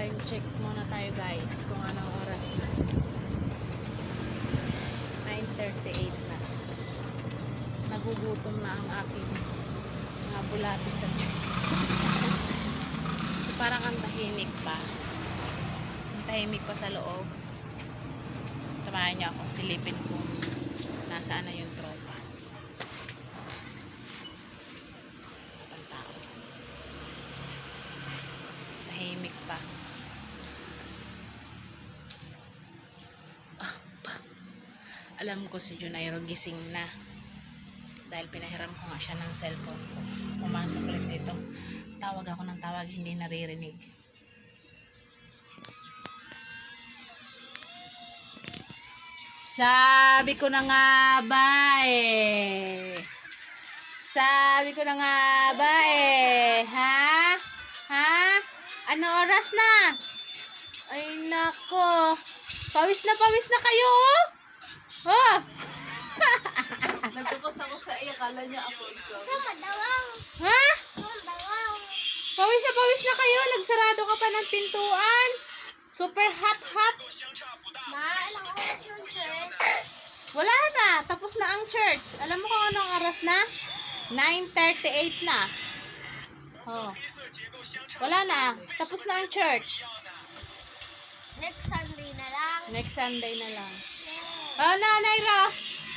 Time check muna tayo guys kung anong oras na. 9.38 na. Nagugutom na ang aking mga bulati sa check. so parang ang tahimik pa. Ang tahimik pa sa loob. Samahan niyo ako silipin kung nasaan na yung tropa. Ang tao. Tahimik pa. Ah, pa. Alam ko si Junairo gising na. Dahil pinahiram ko nga siya ng cellphone ko. Pumasok ulit dito. Tawag ako ng tawag, hindi naririnig. Sabi ko na nga ba eh. Sabi ko na nga ba eh. Ha? Ha? Ano oras na? Ay nako. Pawis na pawis na kayo. oh. Oh. Nagtukos ako sa iya, kala niya ako ikaw. Sama dawang. Ha? Sama dawang. Pawis na pawis na kayo. Nagsarado ka pa ng pintuan. Super hot hot. Ma, ilang oras yung church? Wala na. Tapos na ang church. Alam mo kung anong oras na? 9.38 na. Oh. Wala na. Tapos na ang church. Next Sunday na lang. Next Sunday na lang. Oh, nanay Ro.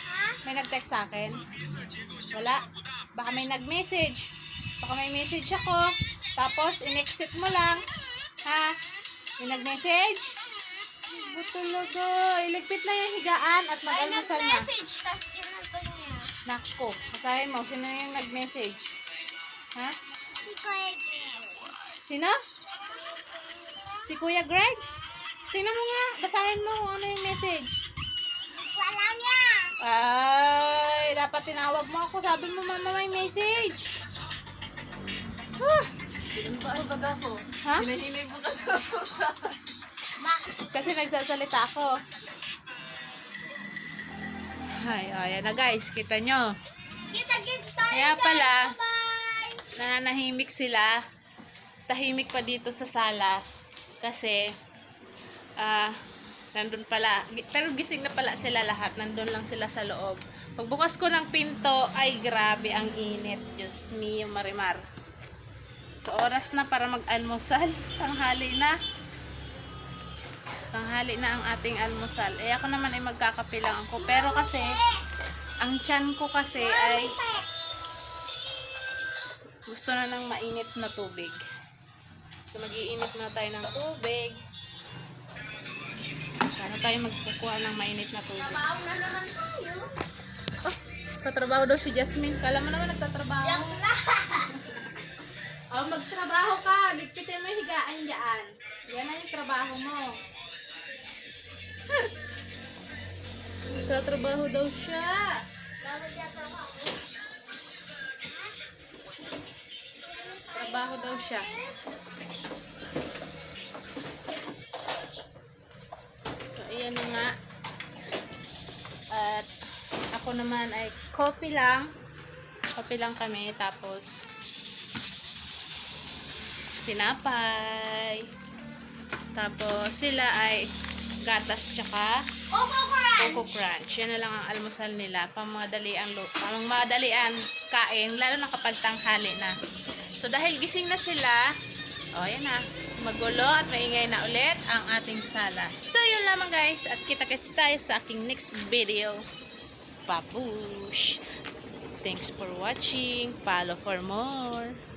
Ha? May nag-text sa akin? Wala. Baka may nag-message. Baka may message ako. Tapos, in-exit mo lang. Ha? May nag-message? Ba talaga? Iligpit na yung higaan at Ay, mag-almusal na. nag-message, tapos niya. Nako, basahin mo. Sino yung nag-message? Ha? Si Kuya Gil. Sino? Si Kuya Greg? Tingnan mo nga. Basahin mo kung ano yung message. Wala niya. Ay, dapat tinawag mo ako. Sabi mo, mama, may message. Ah, Ano ba ang baga ko? ha? Kasi ako sa... Ma, Kasi nagsasalita ako. Ay, ayan na guys. Kita nyo. kita kids tayo Kaya pala, nananahimik sila. Tahimik pa dito sa salas. Kasi, ah, nandun pala. Pero gising na pala sila lahat. Nandun lang sila sa loob. Pagbukas ko ng pinto, ay grabe ang init. Diyos mio, marimar. So, oras na para mag-almusal. Tanghali na. Tanghali na ang ating almusal. Eh, ako naman ay magkakape lang ako. Pero kasi, ang tiyan ko kasi ay gusto na ng mainit na tubig. So, mag-iinit na tayo ng tubig. Para tayo magkukuha ng mainit na tubig. Trabaho na naman tayo. Oh, tatrabaho daw si Jasmine. Kala mo naman nagtatrabaho. Yak na. Oh, magtrabaho ka. Ligpitin mo yung higaan dyan. Yan na yung trabaho mo. Tatrabaho daw siya. Trabaho daw siya. Naman ay coffee lang. Coffee lang kami. Tapos, tinapay. Tapos, sila ay gatas tsaka Coco Crunch. Coco Crunch. Yan na lang ang almusal nila. Pangmadali ang ang kain, lalo na kapag tanghali na. So dahil gising na sila, oh yan na, magulo at maingay na ulit ang ating sala. So yun lamang guys, at kita-kits tayo sa aking next video. Papush! Thanks for watching. Follow for more.